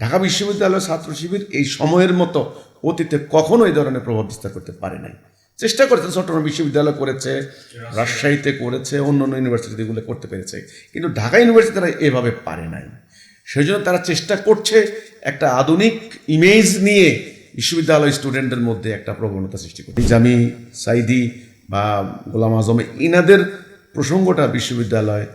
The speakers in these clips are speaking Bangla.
ঢাকা বিশ্ববিদ্যালয় ছাত্র শিবির এই সময়ের মতো অতীতে কখনো এই ধরনের প্রভাব বিস্তার করতে পারে নাই। চেষ্টা করেছে চট্টগ্রাম বিশ্ববিদ্যালয় করেছে, রাজশাহীতে করেছে অন্য অন্য ইউনিভার্সিটিগুলো করতে পেরেছে। কিন্তু ঢাকা ইউনিভার্সিটি তারা এভাবে পারে নাই। সেই জন্য তারা চেষ্টা করছে একটা আধুনিক ইমেজ নিয়ে বিশ্ববিদ্যালয় স্টুডেন্টদের মধ্যে একটা প্রবণতা সৃষ্টি করতে। জামি, সাইদি বা গোলাম আজম ইনাদের প্রসঙ্গটা বিশ্ববিদ্যালয়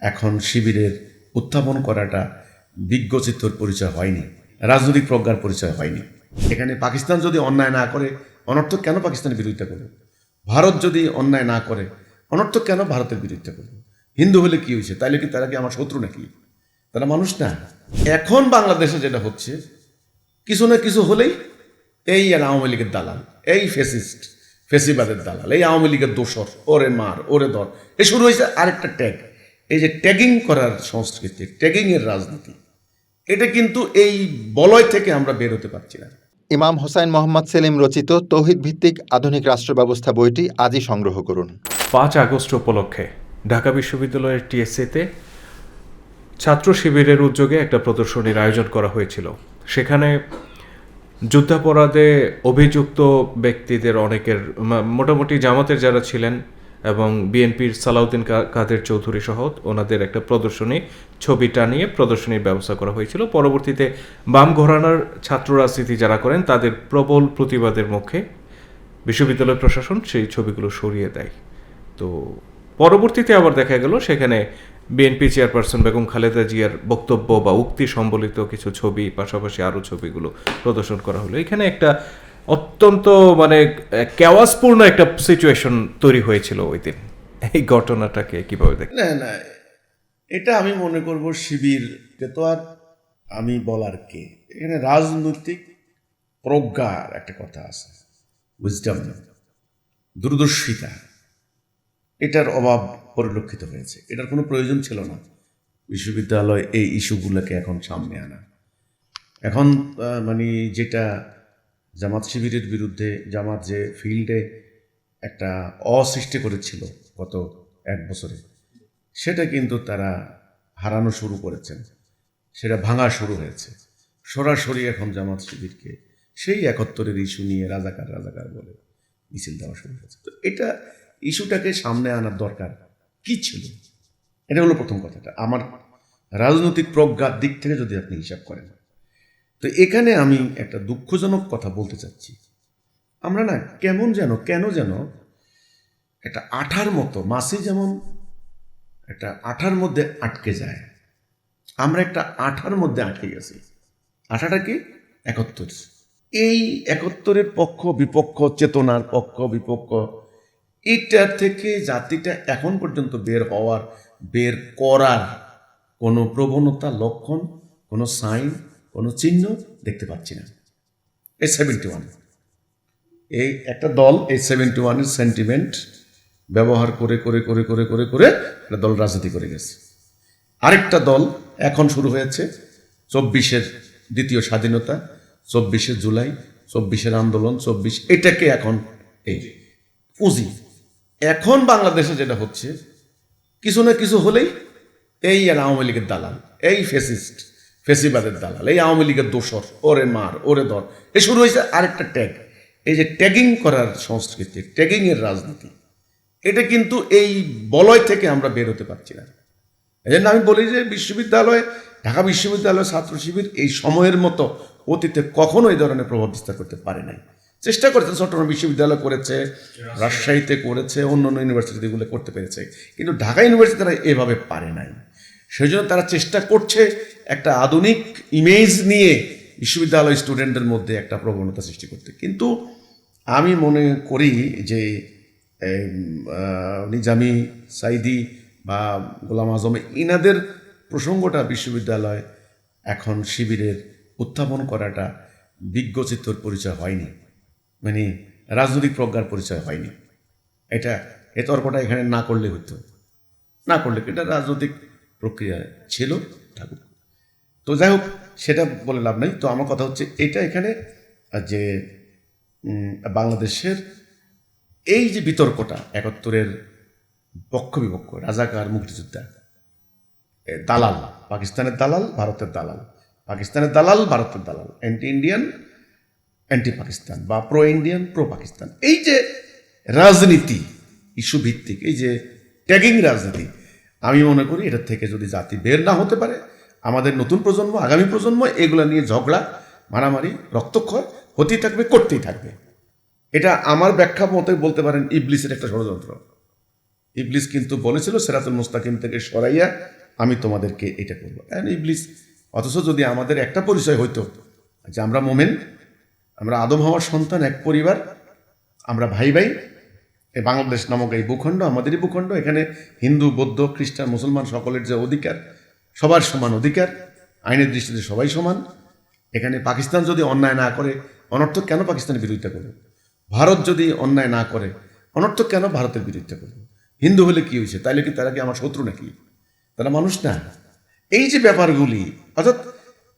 এখন শিবিরের উত্থাপন করাটা বিজ্ঞ চিত্তর পরিচয় হয়নি, রাজনৈতিক প্রজ্ঞার পরিচয় হয়নি। এখানে পাকিস্তান যদি অন্যায় না করে, অনর্থক কেন পাকিস্তানের বিরোধিতা করবে? ভারত যদি অন্যায় না করে, অনর্থক কেন ভারতের বিরোধিতা করবে? হিন্দু হলে কি হয়েছে? তাইলে কি তারা কি আমার শত্রু নাকি? তারা মানুষ না। এখন বাংলাদেশে যেটা হচ্ছে, কিছু না কিছু হলেই এই আর আওয়ামী লীগের দালাল, এই ফেসিস্ট, ফেসিবাদের দালাল, এই আওয়ামী লীগের দোসর ওরে মার, ওরে ধর। এ শুরু হয়েছে আরেকটা ট্যাগ। এই যে ট্যাগিং করার সংস্কৃতি, ট্যাগিংয়ের রাজনীতি এটা কিন্তু এই বলয় থেকে আমরা বের হতে পারছি না। ইমাম হোসাইন মোহাম্মদ সেলিম রচিত তৌহিদ ভিত্তিক আধুনিক রাষ্ট্র ব্যবস্থা বইটি আজই সংগ্রহ করুন। পাঁচ আগস্ট উপলক্ষে ঢাকা বিশ্ববিদ্যালয়ের টিএসসিতে ছাত্র শিবিরের উদ্যোগে একটা প্রদর্শনীর আয়োজন করা হয়েছিল। সেখানে যুদ্ধাপরাধে অভিযুক্ত ব্যক্তিদের অনেকের মোটামুটি জামাতের যারা ছিলেন এবং বিএনপির সালাউদ্দিন কাদের চৌধুরী সহ ওনাদের একটা প্রদর্শনী ছবি টানিয়ে প্রদর্শনীর ব্যবস্থা করা হয়েছিল। পরবর্তীতে বাম ঘরানার ছাত্র রাজনীতি যারা করেন, তাদের প্রবল প্রতিবাদের মুখে বিশ্ববিদ্যালয় প্রশাসন সেই ছবিগুলো সরিয়ে দেয়। তো পরবর্তীতে আবার দেখা গেল, সেখানে বিএনপি চেয়ারপারসন বেগম খালেদা জিয়ার বক্তব্য বা উক্তি সম্বলিত কিছু ছবি, পাশাপাশি আরও ছবিগুলো প্রদর্শন করা হলো। এখানে একটা অত্যন্ত মানে কেওয়াসপূর্ণ একটা সিচুয়েশন তৈরি হয়েছিল ওই দিন। এই ঘটনাটাকে কীভাবে দেখ না না, এটা আমি মনে করব শিবিরকে তো আর আমি বলার কে? এখানে রাজনৈতিক প্রজ্ঞার একটা কথা আছে উইজডম দূরদর্শিতা। এটার অভাব পরিলক্ষিত হয়েছে। এটার কোনো প্রয়োজন ছিল না। বিশ্ববিদ্যালয় এই ইস্যুগুলোকে এখন সামনে আনা। এখন মানে যেটা জামাত শিবিরের বিরুদ্ধে জামাত যে ফিল্ডে একটা অসৃষ্টি করেছিল গত এক বছরে, সেটা কিন্তু তারা হারানো শুরু করেছেন। সেটা ভাঙা শুরু হয়েছে। সরাসরি এখন জামাত শিবিরকে সেই একাত্তরের ইস্যু নিয়ে রাজাকার রাজাকার বলে মিছিল দেওয়া শুরু হয়েছে। তো এটা ইস্যুটাকে সামনে আনার দরকার কি ছিল? এটা হলো প্রথম কথাটা। আমার রাজনৈতিক প্রজ্ঞার দিক থেকে যদি আপনি হিসাব করেন তো এখানে আমি একটা দুঃখজনক কথা বলতে চাচ্ছি। আমরা না কেমন যেন, কেন যেন একটা আঠার মতো মাসে যেমন একটা আঠার মধ্যে আটকে যায়। আমরা একটা আঠার মধ্যে আটকে গেছি। আঠাটা কি? একাত্তর। এই একাত্তরের পক্ষ, বিপক্ষ, চেতনার পক্ষ, বিপক্ষ, এটা থেকে জাতিটা এখন পর্যন্ত বের হওয়ার, বের করার কোনো প্রবণতা, লক্ষণ, কোনো সাইন কোনো চিহ্ন দেখতে পাচ্ছি না। এই সেভেন্টি ওয়ান এই একটা দল এই সেভেন্টি ওয়ানের সেন্টিমেন্ট ব্যবহার করে করে করে করে করে করে একটা দল রাজনীতি করে গেছে। আরেকটা দল এখন শুরু হয়েছে চব্বিশের দ্বিতীয় স্বাধীনতা, চব্বিশে জুলাই, চব্বিশের আন্দোলন, চব্বিশ এটাকে এখন এই পুঁজি। এখন বাংলাদেশে যেটা হচ্ছে, কিছু না কিছু হলেই এই আর আওয়ামী লীগের দালাল, এই ফেসিস্ট ফেসিবাদের দালাল এই আওয়ামী লীগের দোসর ওরে মার ওরে ধর। এ শুরু হয়েছে আরেকটা ট্যাগ এই যে ট্যাগিং করার সংস্কৃতি ট্যাগিং এর রাজনীতি এটা কিন্তু এই বলয় থেকে আমরা বের হতে পারছি না। এই জন্য আমি বলি যে বিশ্ববিদ্যালয় ঢাকা বিশ্ববিদ্যালয় ছাত্র শিবির এই সময়ের মতো অতীতে কখনো এই ধরনের প্রভাব বিস্তার করতে পারে নাই। চেষ্টা করেছে চট্টগ্রাম বিশ্ববিদ্যালয় করেছে রাজশাহীতে করেছে অন্য অন্য ইউনিভার্সিটিগুলো করতে পেরেছে। কিন্তু ঢাকা ইউনিভার্সিটি তারা এভাবে পারে নাই। সেই জন্য তারা চেষ্টা করছে একটা আধুনিক ইমেজ নিয়ে বিশ্ববিদ্যালয় স্টুডেন্টদের মধ্যে একটা প্রবণতা সৃষ্টি করতে। কিন্তু আমি মনে করি যে নিজামি সাইদি বা গোলাম আজম ইনাদের প্রসঙ্গটা বিশ্ববিদ্যালয় এখন শিবিরের উত্থাপন করাটা বিজ্ঞ চিত্তর পরিচয় হয়নি। মানে রাজনৈতিক প্রজ্ঞার পরিচয় হয়নি। এটা এ তর্কটা এখানে না করলে হতো। না করলে এটা রাজনৈতিক প্রক্রিয়া ছিল, থাকুক। তো যাই হোক সেটা বলে লাভ নাই। তো আমার কথা হচ্ছে, এটা এখানে যে বাংলাদেশের এই যে বিতর্কটা, একাত্তরের পক্ষ বিপক্ষ, রাজাকার, মুক্তিযোদ্ধা দালাল, পাকিস্তানের দালাল, ভারতের দালাল, পাকিস্তানের দালাল, ভারতের দালাল অ্যান্টি ইন্ডিয়ান অ্যান্টি পাকিস্তান বা প্রো ইন্ডিয়ান প্রো পাকিস্তান এই যে রাজনীতি ইস্যু ভিত্তিক, এই যে ট্যাগিং রাজনীতি, আমি মনে করি এটার থেকে যদি জাতি বের না হতে পারে আমাদের নতুন প্রজন্ম, আগামী প্রজন্ম এগুলো নিয়ে ঝগড়া, মারামারি, রক্তক্ষয় হতেই থাকবে, করতেই থাকবে। এটা আমার ব্যাখ্যা মতে বলতে পারেন ইবলিসের একটা ষড়যন্ত্র। ইবলিস কিন্তু বলেছিল, সেরাতুল মুস্তাকিম থেকে সরাইয়া আমি তোমাদেরকে এটা করব। And ইবলিস, অথচ যদি আমাদের একটা পরিচয় হইতো, যে আমরা মোমেন, আমরা আদম হওয়ার সন্তান, এক পরিবার, আমরা ভাই ভাই এই বাংলাদেশ নামক এই ভূখণ্ড, আমাদেরই ভূখণ্ড, এখানে হিন্দু, বৌদ্ধ, খ্রিস্টান, মুসলমান সকলের যে অধিকার সবার সমান অধিকার, আইনের দৃষ্টিতে সবাই সমান। এখানে পাকিস্তান যদি অন্যায় না করে, অনর্থক কেন পাকিস্তানের বিরোধিতা করবে? ভারত যদি অন্যায় না করে, অনর্থক কেন ভারতের বিরোধিতা করবে? হিন্দু হলে কি হয়েছে? তাইলে কি তারা কি আমার শত্রু নাকি? তারা মানুষ না। এই যে ব্যাপারগুলি, অর্থাৎ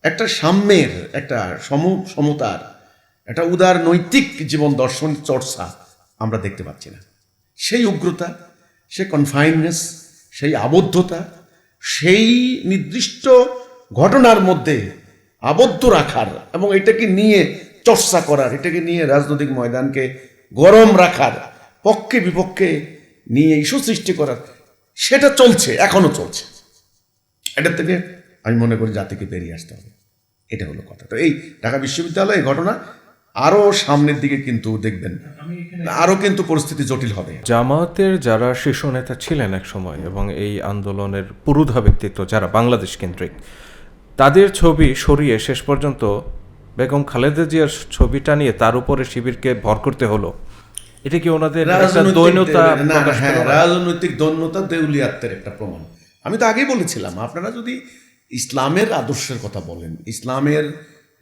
একটা সাম্যের, একটা সম, সমতার, একটা উদার নৈতিক জীবন দর্শন চর্চা আমরা দেখতে পাচ্ছি না। সেই উগ্রতা, সেই কনফাইননেস সেই আবদ্ধতা সেই নির্দিষ্ট ঘটনার মধ্যে আবদ্ধ রাখার এবং এটাকে নিয়ে চর্চা করার, এটাকে নিয়ে রাজনৈতিক ময়দানকে গরম রাখার, পক্ষে বিপক্ষে নিয়ে ইস্যু সৃষ্টি করার, সেটা চলছে, এখনও চলছে। এটার থেকে আমি মনে করি জাতিকে বেরিয়ে আসতে হবে। এটা হলো কথা। তো এই ঢাকা বিশ্ববিদ্যালয়ে ঘটনা আরও সামনের দিকে কিন্তু দেখবেন আরও কিন্তু পরিস্থিতি জটিল হবে। জামায়াতের যারা শীর্ষ নেতা ছিলেন এক সময় এবং এই আন্দোলনের পুরুধা ব্যক্তিত্ব যারা বাংলাদেশ কেন্দ্রিক তাদের ছবি সরিয়ে শেষ পর্যন্ত বেগম খালেদা জিয়ার ছবিটা নিয়ে তার উপরে শিবিরকে ভর করতে হলো। এটা কি ওনাদের রাজনৈতিক দৈন্যতা হ্যাঁ? রাজনৈতিক দৈন্যতা দেউলিয়াত্মের একটা প্রমাণ। আমি তো আগেই বলেছিলাম আপনারা যদি ইসলামের আদর্শের কথা বলেন ইসলামের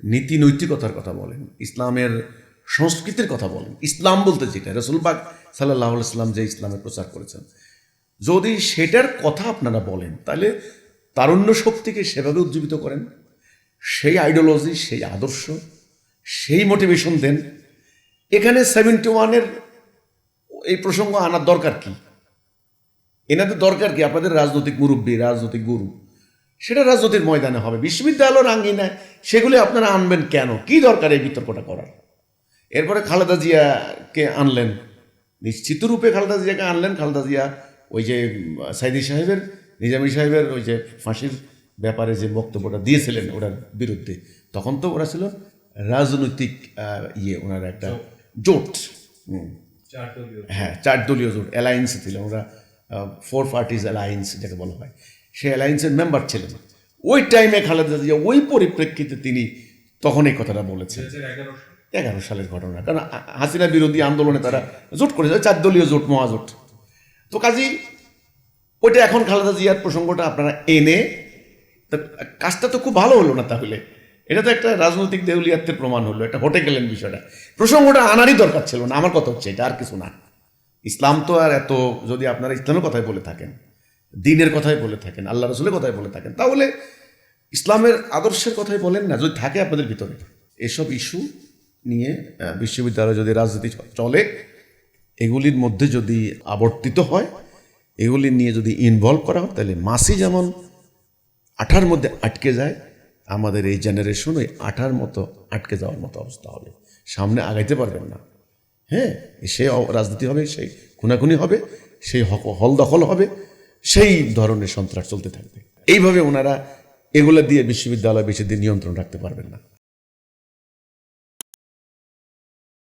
নীতি নৈতিকতার কথা বলেন, ইসলামের সংস্কৃতির কথা বলেন। ইসলাম বলতে যেটা রসুলবাগ সাল্লাহ ইসলাম যে ইসলামের প্রচার করেছেন। যদি সেটার কথা আপনারা বলেন, তাহলে তারুণ্য শক্তিকে সেভাবে উজ্জীবিত করেন। সেই আইডিওলজি সেই আদর্শ, সেই মোটিভেশন দেন। এখানে সেভেন্টি ওয়ানের এই প্রসঙ্গ আনার দরকার কি? এনাদের দরকার কি? আপনাদের রাজনৈতিক মুরব্বী, রাজনৈতিক গুরু। সেটা রাজনৈতিক ময়দানে হবে। বিশ্ববিদ্যালয়ের আঙ্গিনায় সেগুলি আপনারা আনবেন কেন? কি দরকার এই বিতর্কটা করার? এরপরে খালেদা জিয়াকে আনলেন। নিশ্চিত রূপে খালেদা জিয়াকে আনলেন। খালেদা জিয়া ওই যে সাইদি সাহেবের নিজামী সাহেবের ওই যে ফাঁসির ব্যাপারে যে বক্তব্যটা দিয়েছিলেন ওনার বিরুদ্ধে তখন তো ওরা ছিল রাজনৈতিক ইয়ে ওনার একটা জোট। হ্যাঁ চার দলীয় জোট। অ্যালায়েন্সে ছিল। ওরা ফোর পার্টিজ অ্যালায়েন্স যাকে বলা হয়। সেই অ্যালায়েন্সের মেম্বার ছিলেন। ওই টাইমে খালেদা জিয়া ওই পরিপ্রেক্ষিতে তিনি তখন এই কথাটা বলেছেন। এগারো সালের ঘটনা। কারণ হাসিনা বিরোধী আন্দোলনে তারা জোট করেছে চার দলীয় জোট, মহাজোট। তো কাজী, ওইটা এখন খালেদা জিয়ার প্রসঙ্গটা আপনারা এনে কাজটা তো খুব ভালো হলো না তাহলে। এটা তো একটা রাজনৈতিক দেউলিয়াত্বের প্রমাণ হলো, এটা হটে গেলেন বিষয়টা। প্রসঙ্গটা আনারই দরকার ছিল না, আমার কথা হচ্ছে এটা, আর কিছু না। ইসলাম তো আর এত, যদি আপনারা ইসলামের কথাই বলে থাকেন দিনের কথাই বলে থাকেন, আল্লাহ রসুলের কথাই বলে থাকেন। তাহলে ইসলামের আদর্শের কথাই বলেন না, যদি থাকে আপনাদের ভিতরে। এসব ইস্যু নিয়ে বিশ্ববিদ্যালয়ে যদি রাজনীতি চলে, এগুলির মধ্যে যদি আবর্তিত হয়, এগুলি নিয়ে যদি ইনভলভ করা হয়, তাহলে মাসি যেমন আঠার মধ্যে আটকে যায়, আমাদের এই জেনারেশন ওই আঠার মতো আটকে যাওয়ার মতো অবস্থা হবে। সামনে আগাইতে পারবেন না। হ্যাঁ সেই রাজনীতি হবে, সেই খুনাখুনি হবে, সেই হল দখল হবে সেই ধরনের সন্ত্রাস চলতে থাকবে। এইভাবে ওনারা এগুলা দিয়ে বিশ্ববিদ্যালয় বেশি দিন নিয়ন্ত্রণ রাখতে পারবেন না।